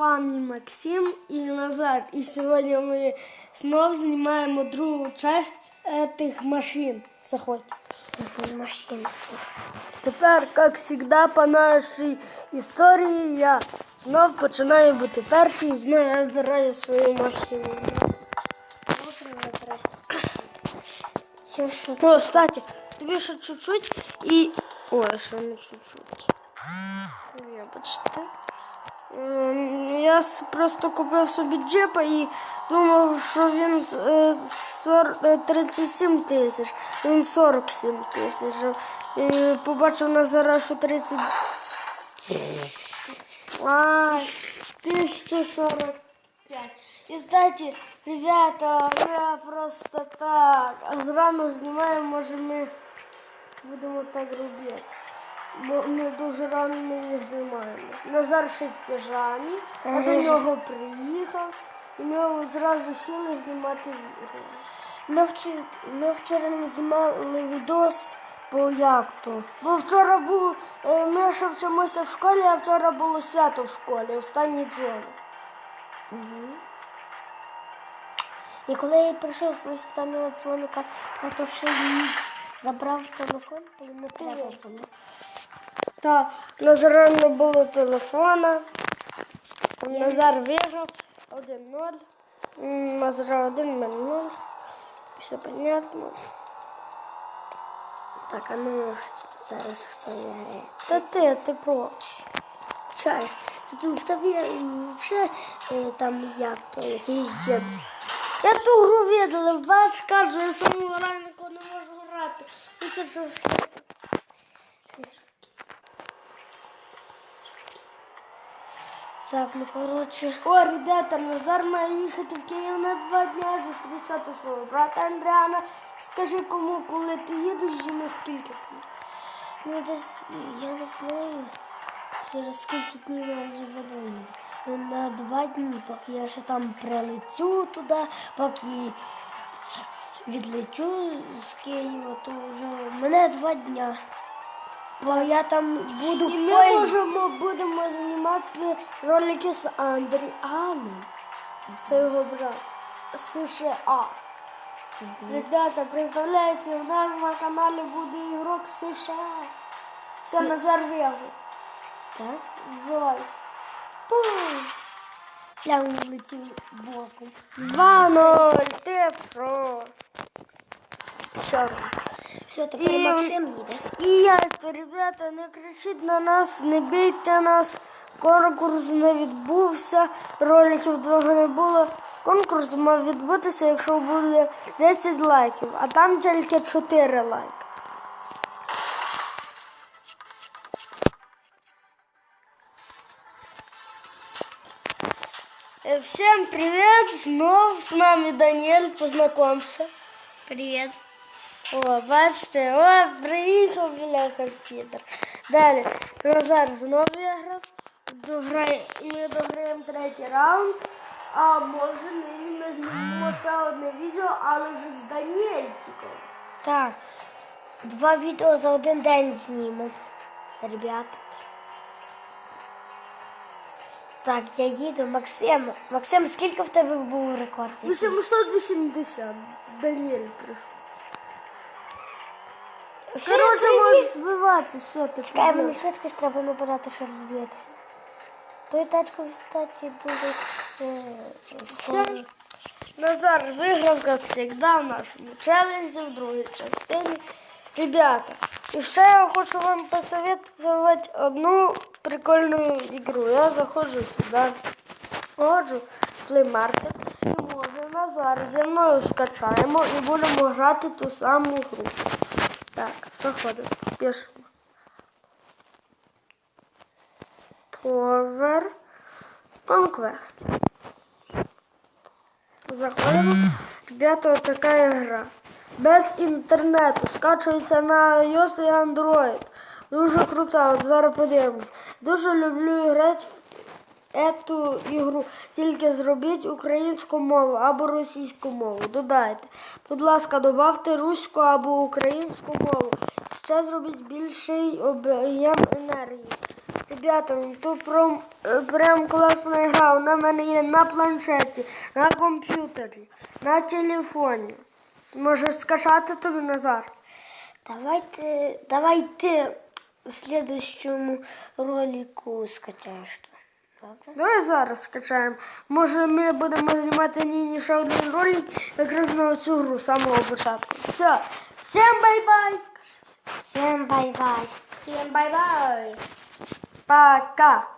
вами Максим і Назар. І сьогодні ми знов знімаємо другу часть этих машин. Заходь. Машинки. Тепер, як завжди, по нашій історії, я знов починаю бути перший і знову я вибираю свою машину. Ну, кстати, тобі ще чуть-чуть і. Ой, ще не чуть-чуть. Вибачте. Ем, Я просто купив собі джипа і думав, що він е, сор- е, 37 тисяч, він 47 тисяч. І побачив на зараз, що 30. А, 1145. І кстати, ребята, я просто так. А зрано знімаємо, може ми будемо так робити. Ми дуже рано не знімаємо. Назар ще в піжамі, а до нього приїхав, і ми зразу сіли знімати відео. Ми вчора, ми вчора не знімали відос по як то. Бо вчора був, е, ми ще вчимося в школі, а вчора було свято в школі, останній день. І коли я прийшов з останнього дзвоника, то ще забрав телефон, то й не треба було. Так, Назара не було телефона. Назар виграв 1-0. М, Назар 1, мене 0. Все понятно. Так, а ну зараз хто грає? Та ти, ти про. Чай. Тут в тобі вже е, там як то, якийсь дід. Я ту гру видала, бач, кажу, я самого ранку не можу грати. І це що все. Так, ну коротше. О, ребята, Назар має їхати в Київ на два дня зустрічати свого брата Андріана. Скажи кому, коли ти їдеш і наскільки ти. Ну десь я не знаю. Через скільки днів я вже забув. Ну, На два дні, поки я ще там прилетю туди, поки відлетю з Києва, то вже мене два дня. Бо я там буду І ми можемо, будемо знімати ролики з Андріаном. Це його брат з США. Ребята, представляєте, у нас на каналі буде ігрок з США. Все, Назар виграв. Так? Вбивайся. Пум! Я влетів боком. 2-0, ти про. Чорно. Все, тепер І- Максим їде. І то, ребята, не кричіть на нас, не бійте нас. Конкурс не відбувся, роликів довго не було. Конкурс мав відбутися, якщо буде 10 лайків, а там тільки 4 лайки. Е, Всем привет! Снова с нами Даниэль, познакомься. Привіт. О, бачите, о, приїхав бляха Фідер. Далі, Назар знову виграв. Ми дограємо третій раунд. А може нині ми знімемо ще одне відео, але вже з Даніельчиком. Так. Два відео за один день зніму. Ребят. Так, я їду. Максим. Максим, скільки в тебе був рекорд? 880. Даніель прийшов. Коротше, можеш збивати, що ти Чекай, мені швидкість треба набирати, щоб збитися. Той тачку, кстати, дуже е. Назар виграв, як завжди, в нашому челенджі в другій частині. Ребята, і ще я хочу вам посоветувати одну прикольну ігру. Я заходжу сюди, ходжу в Play Market і може Назар зі мною скачаємо і будемо грати ту саму гру. Так, заходимо, пишемо. Tower Conquest. Заходимо. Ребята, вот такая игра. Без інтернету. Скачується на iOS і Android. Дуже крута, от зараз подивимось. Дуже люблю грати в цю ігру. Тільки зробіть українську мову або російську мову. Додайте. Будь ласка, додавте руську або українську мову. Ще зробіть більший об'єм енергії. Ребята, ну тут прям, прям класна гра. Вона в мене є на планшеті, на комп'ютері, на телефоні. Можеш скачати тобі Назар. Давайте, давай ти в следующому ролику скачаєш. Добре? Давай зараз скачаємо. Може ми будемо знімати нині ще один ролик якраз на цю гру з самого початку. Все, всім бай-бай! Всім бай-бай. Всім бай-бай! Пока!